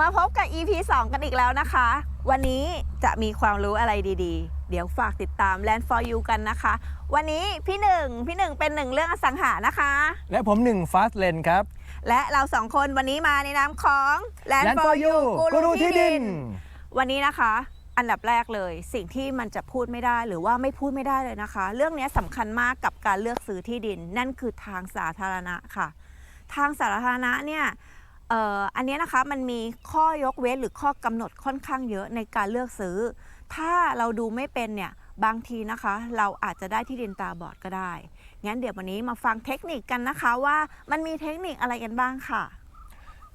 มาพบกับ EP 2 กันอีกแล้วนะคะ วันนี้จะมีความรู้อะไรดีๆ เดี๋ยวฝากติดตาม Land for You กันนะคะ วันนี้พี่หนึ่งพี่หนึ่งเป็นหนึ่งเรื่องอสังหานะคะ และผมหนึ่ง Fast Lane ครับ และเราสองคนวันนี้มาในนามของ Land, Land for for You You กูรูที่กูรูที่ดิดินนวันนี้นะคะ อันดับแรกเลย สิ่งที่มันจะพูดไม่ได้หรือว่าไม่พูดไม่ได้เลยนะคะ เรื่องนี้สำคัญมากกับการเลือกซื้อที่ดิน นั่นคือทางสาธารณะค่ะ ทางสาธารณะเนี่ยเอันนี้นะคะมันมีข้อยกเว้นหรือข้อกำหนดค่อนข้างเยอะในการเลือกซื้อ ถ้าเราดูไม่เป็นเนี่ยบางทีนะคะ เราอาจจะได้ที่ดินตาบอดก็ได้ งั้นเดี๋ยววันนี้มาฟังเทคนิคกันนะคะว่ามันมีเทคนิคอะไรกันบ้างค่ะ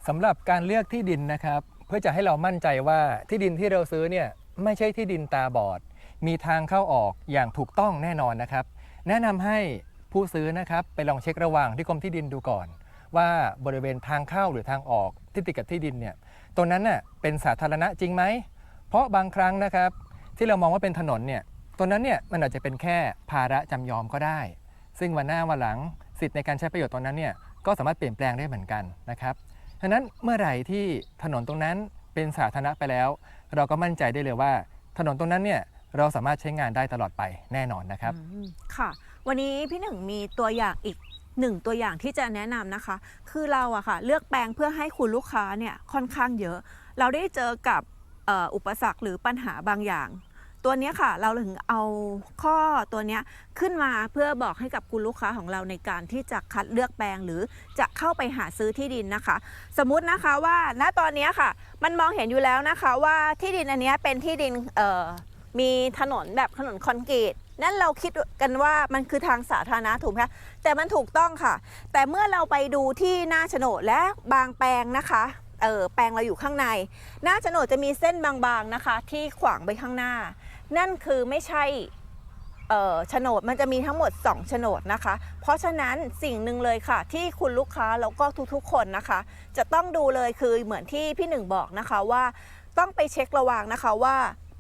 สำหรับการเลือกที่ดินนะครับ เพื่อจะให้เรามั่นใจว่าที่ดินที่เราซื้อเนี่ยไม่ใช่ที่ดินตาบอด มีทางเข้าออกอย่างถูกต้องแน่นอนนะครับ แนะนำให้ผู้ซื้อนะครับไปลองเช็คระหว่างที่กรมที่ดินดูก่อน ว่าบริเวณทางเข้าหรือทางออกที่ติดกับที่ดินเนี่ยตรงนั้นน่ะเป็นสาธารณะจริงไหม เพราะบางครั้งนะครับ ที่เรามองว่าเป็นถนนเนี่ยตรงนั้นเนี่ยมันอาจจะเป็นแค่ภาระจำยอมก็ได้ ซึ่งวันหน้าวันหลังสิทธิ์ในการใช้ประโยชน์ตรงนั้นเนี่ยก็สามารถเปลี่ยนแปลงได้เหมือนกันนะครับฉะนั้นเมื่อไหร่ที่ถนนตรงนั้นเป็นสาธารณะไปแล้ว เราก็มั่นใจได้เลยว่า ถนนตรงนั้นเนี่ยเราสามารถใช้งานได้ตลอดไปแน่นอนนะครับ อืมค่ะ วันนี้พี่หนึ่งมีตัวอย่างอีก หนึ่งตัวอย่างที่จะแนะนำนะคะ คือเราอะค่ะเลือกแปลงเพื่อให้คุณลูกค้าเนี่ยค่อนข้างเยอะ เราได้เจอกับอุปสรรคหรือปัญหาบางอย่าง ตัวเนี้ยค่ะเราถึงเอาข้อตัวเนี้ยขึ้นมาเพื่อบอกให้กับคุณลูกค้าของเราในการที่จะคัดเลือกแปลงหรือจะเข้าไปหาซื้อที่ดินนะคะ สมมุตินะคะว่าณตอนนี้ค่ะ มันมองเห็นอยู่แล้วนะคะว่าที่ดินอันเนี้ยเป็นที่ดินมีถนนแบบถนนคอนกรีต นั่นเราคิดกันว่ามันคือทางสาธารณะถูกไหมคะแต่มันถูกต้องค่ะ แต่เมื่อเราไปดูที่หน้าโฉนดและบางแปลงนะคะเออแปลงเราอยู่ข้างใน หน้าโฉนดจะมีเส้นบางๆนะคะ ที่ขวางไปข้างหน้า นั่นคือไม่ใช่เอ่อโฉนดมันจะมีทั้งหมด2โฉนดนะคะ เพราะฉะนั้นสิ่งหนึ่งเลยค่ะ ที่คุณลูกค้าแล้วก็ทุกๆ คนนะคะ จะต้องดูเลยคือเหมือนที่พี่หนึ่งบอกนะคะว่า ต้องไปเช็คระวังนะคะว่า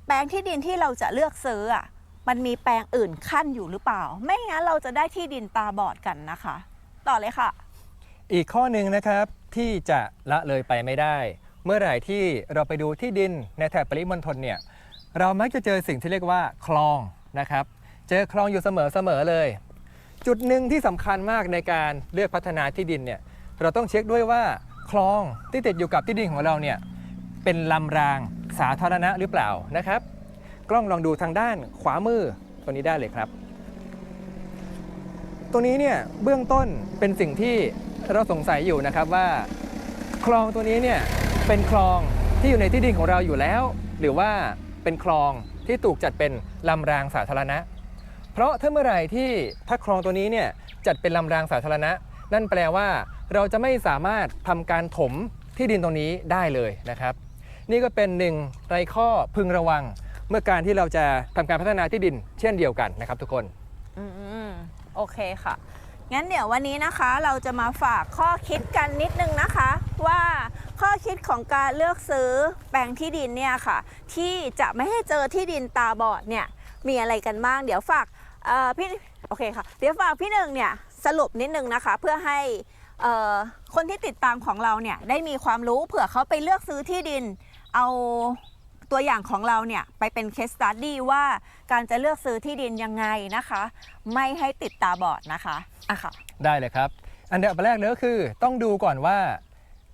แปลงที่ดินที่เราจะเลือกซื้ออะ มันมีแปลงอื่นขั้นอยู่หรือเปล่า ไม่งั้นเราจะได้ที่ดินตาบอดกันนะคะ ต่อเลยค่ะ อีกข้อหนึ่งนะครับที่จะละเลยไปไม่ได้ เมื่อไหร่ที่เราไปดูที่ดินในแถบปริมณฑลเนี่ยเรามักจะเจอสิ่งที่เรียกว่าคลองนะครับ เจอคลองอยู่เสมอๆเลย จุดหนึ่งที่สำคัญมากในการเลือกพัฒนาที่ดินเนี่ยเราต้องเช็คด้วยว่าคลองที่ติดอยู่กับที่ดินของเราเนี่ยเป็นลำรางสาธารณะหรือเปล่านะครับ กล้องลองดูทางด้านขวามือตัวนี้ได้เลยครับตรงนี้เนี่ยเบื้องต้นเป็นสิ่งที่เราสงสัยอยู่นะครับว่า คลองตัวนี้เนี่ยเป็นคลองที่อยู่ในที่ดินของเราอยู่แล้ว หรือว่าเป็นคลองที่ถูกจัดเป็นลำรางสาธารณะ เพราะถ้าเมื่อไหร่ที่ถ้าคลองตัวนี้เนี่ยจัดเป็นลำรางสาธารณะ นั่นแปลว่าเราจะไม่สามารถทำการถมที่ดินตรงนี้ได้เลยนะครับ นี่ก็เป็นหนึ่งในข้อพึงระวัง เมื่อการที่เราจะทำการพัฒนาที่ดิน เช่นเดียวกันนะครับทุกคนอืมโอเคค่ะ งั้นเดี๋ยววันนี้นะคะเราจะมาฝากข้อคิดกันนิดนึงนะคะ ว่าข้อคิดของการเลือกซื้อแปลงที่ดินเนี่ยค่ะ ที่จะไม่ให้เจอที่ดินตาบอดเนี่ยมีอะไรกันบ้าง เดี๋ยวฝากพี่โอเคค่ะเดี๋ยวฝากพี่หนึ่งเนี่ยสรุปนิดนึงนะคะ เพื่อให้คนที่ติดตามของเราเนี่ยได้มีความรู้เผื่อเขาไปเลือกซื้อที่ดินเอา ตัวอย่างของเราเนี่ยไปเป็นเคสตัดดี้ว่าการจะเลือกซื้อที่ดินยังไงนะคะ ไม่ให้ติดตาบอดนะคะอะค่ะ ได้เลยครับ อันดับแรกเลยก็คือต้องดูก่อนว่า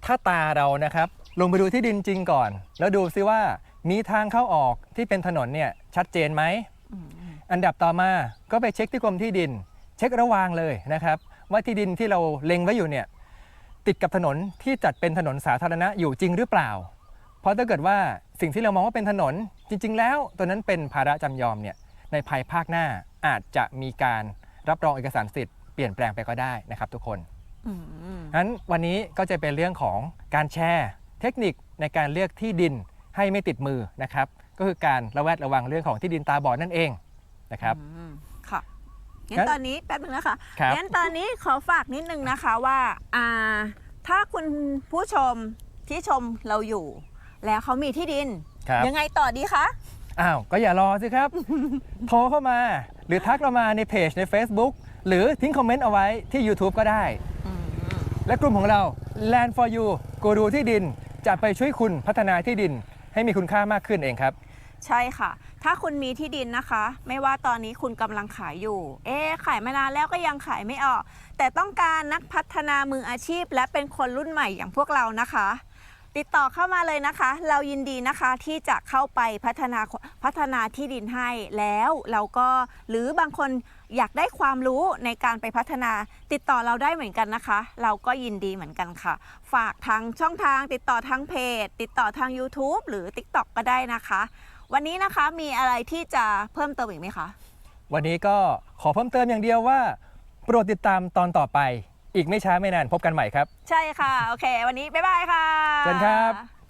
ถ้าตาเรานะครับ ลงไปดูที่ดินจริงก่อน แล้วดูซิว่ามีทางเข้าออกที่เป็นถนนเนี่ยชัดเจนไหม อันดับต่อมาก็ไปเช็คที่กรมที่ดิน เช็คระหวางเลยนะครับ ว่าที่ดินที่เราเล็งไว้อยู่เนี่ยติดกับถนนที่จัดเป็นถนนสาธารณะอยู่จริงหรือเปล่า เพราะถ้าเกิดว่า สิ่งที่เรามองว่าเป็นถนนจริง ๆ แล้วตัวนั้นเป็นภาระจำยอมเนี่ยในภายภาคหน้าอาจจะมีการรับรองเอกสารสิทธิ์เปลี่ยนแปลงไปก็ได้นะครับทุกคนอืมงั้นวันนี้ก็จะเป็นเรื่องของการแชร์ เทคนิคในการเลือกที่ดินให้ไม่ติดมือนะครับ ก็คือการระแวดระวังเรื่องของที่ดินตาบอดนั่นเองนะครับอืมค่ะงั้งั้นนตอนนี้แป๊บนึงนะคะครับงั้นตอนนี้ขอฝากนิดนึงนะคะว่าอ่าถ้าคุณผู้ชมที่ชมเราอยู่ แล้วเขามีที่ดิน ครับ ยังไงต่อดีคะ อ้าว ก็อย่ารอสิครับ โทรเข้ามา หรือทักเรามาในเพจใน Facebook หรือทิ้งคอมเมนต์เอาไว้ที่ YouTube ก็ได้ และกลุ่มของเรา Land for You กูรูที่ดิน จะไปช่วยคุณพัฒนาที่ดิน ให้มีคุณค่ามากขึ้นเองครับ ใช่ค่ะ ถ้าคุณมีที่ดินนะคะ ไม่ว่าตอนนี้คุณกำลังขายอยู่ เอ๊ะขายมานานแล้วก็ยังขายไม่ออก แต่ต้องการนักพัฒนามืออาชีพ และเป็นคนรุ่นใหม่อย่างพวกเรานะคะ ติดต่อเข้ามาเลยนะคะ เรายินดีนะคะที่จะเข้าไปพัฒนาพัฒนาที่ดินให้แล้วเราก็หรือบางคนอยากได้ความรู้ในการไปพัฒนา ติดต่อเราได้เหมือนกันนะคะ เราก็ยินดีเหมือนกันค่ะ ฝากทางช่องทางติดต่อทางเพจ ติดต่อทาง YouTube หรือ TikTok ก็ได้นะคะ วันนี้นะคะมีอะไรที่จะเพิ่มเติมอีกไหมคะ วันนี้ก็ขอเพิ่มเติมอย่างเดียวว่า โปรดติดตามตอนต่อไป อีกไม่ช้าไม่นานพบกันใหม่ครับ ใช่ค่ะ โอเค วันนี้ บ๊ายบายค่ะ เชิญครับ